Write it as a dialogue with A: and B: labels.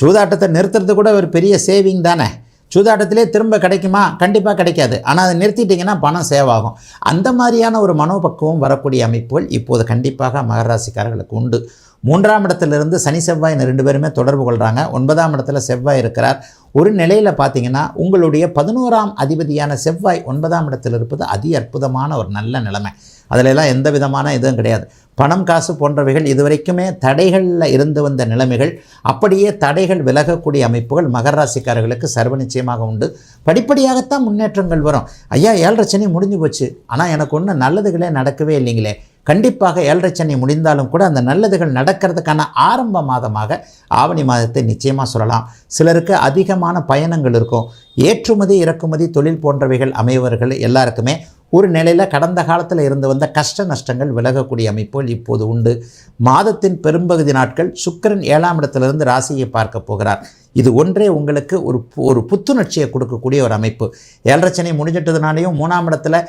A: சூதாட்டத்தை நிறுத்துறது கூட ஒரு பெரிய சேவிங் தானே. சூதாட்டத்திலே திரும்ப கிடைக்குமா? கண்டிப்பாக கிடைக்காது. ஆனால் அதை நிறுத்திட்டிங்கன்னா பணம் சேவ் ஆகும் அந்த மாதிரியான ஒரு மனோபக்குவம் வரக்கூடிய அமைப்புகள் இப்போது கண்டிப்பாக மகராசிக்காரர்களுக்கு உண்டு. மூன்றாம் இடத்திலிருந்து சனி செவ்வாய் இந்த ரெண்டு பேருமே தொடர்பு கொள்கிறாங்க ஒன்பதாம் இடத்துல செவ்வாய் இருக்கிறார். ஒரு நிலையில் பார்த்தீங்கன்னா உங்களுடைய பதினோராம் அதிபதியான செவ்வாய் ஒன்பதாம் இடத்தில் இருப்பது அதி அற்புதமான ஒரு நல்ல நிலைமை. அதிலெல்லாம் எந்த விதமான இதுவும் கிடையாது. பணம் காசு போன்றவைகள் இதுவரைக்குமே தடைகளில் இருந்து வந்த நிலைமைகள். அப்படியே தடைகள் விலகக்கூடிய அமைப்புகள் மகர ராசிக்காரர்களுக்கு சர்வ நிச்சயமாக உண்டு. படிப்படியாகத்தான் முன்னேற்றங்கள் வரும். ஐயா ஏழரை சனி முடிஞ்சு போச்சு. ஆனால் எனக்கு ஒன்றும் நல்லதுகளே நடக்கவே இல்லைங்களே. கண்டிப்பாக ஏழரை சனி முடிந்தாலும் கூட அந்த நல்லதுகள் நடக்கிறதுக்கான ஆரம்ப மாதமாக ஆவணி மாதத்தை நிச்சயமாக சொல்லலாம். சிலருக்கு அதிகமான பயணங்கள் இருக்கும். ஏற்றுமதி இறக்குமதி தொழில் போன்றவைகள் அமைவர்கள் எல்லாருக்குமே ஒரு நிலையில் கடந்த காலத்தில் இருந்து வந்த கஷ்ட நஷ்டங்கள் விலகக்கூடிய அமைப்புகள் இப்போது உண்டு. மாதத்தின் பெரும்பகுதி நாட்கள் சுக்கிரன் ஏழாம் இடத்திலிருந்து ராசியை பார்க்க போகிறார். இது ஒன்றே உங்களுக்கு ஒரு பு- ஒரு புத்துணர்ச்சியை கொடுக்கக்கூடிய ஒரு அமைப்பு. ஏழரை சனி முடிஞ்சிட்டதுனாலையும் மூணாம் இடத்துல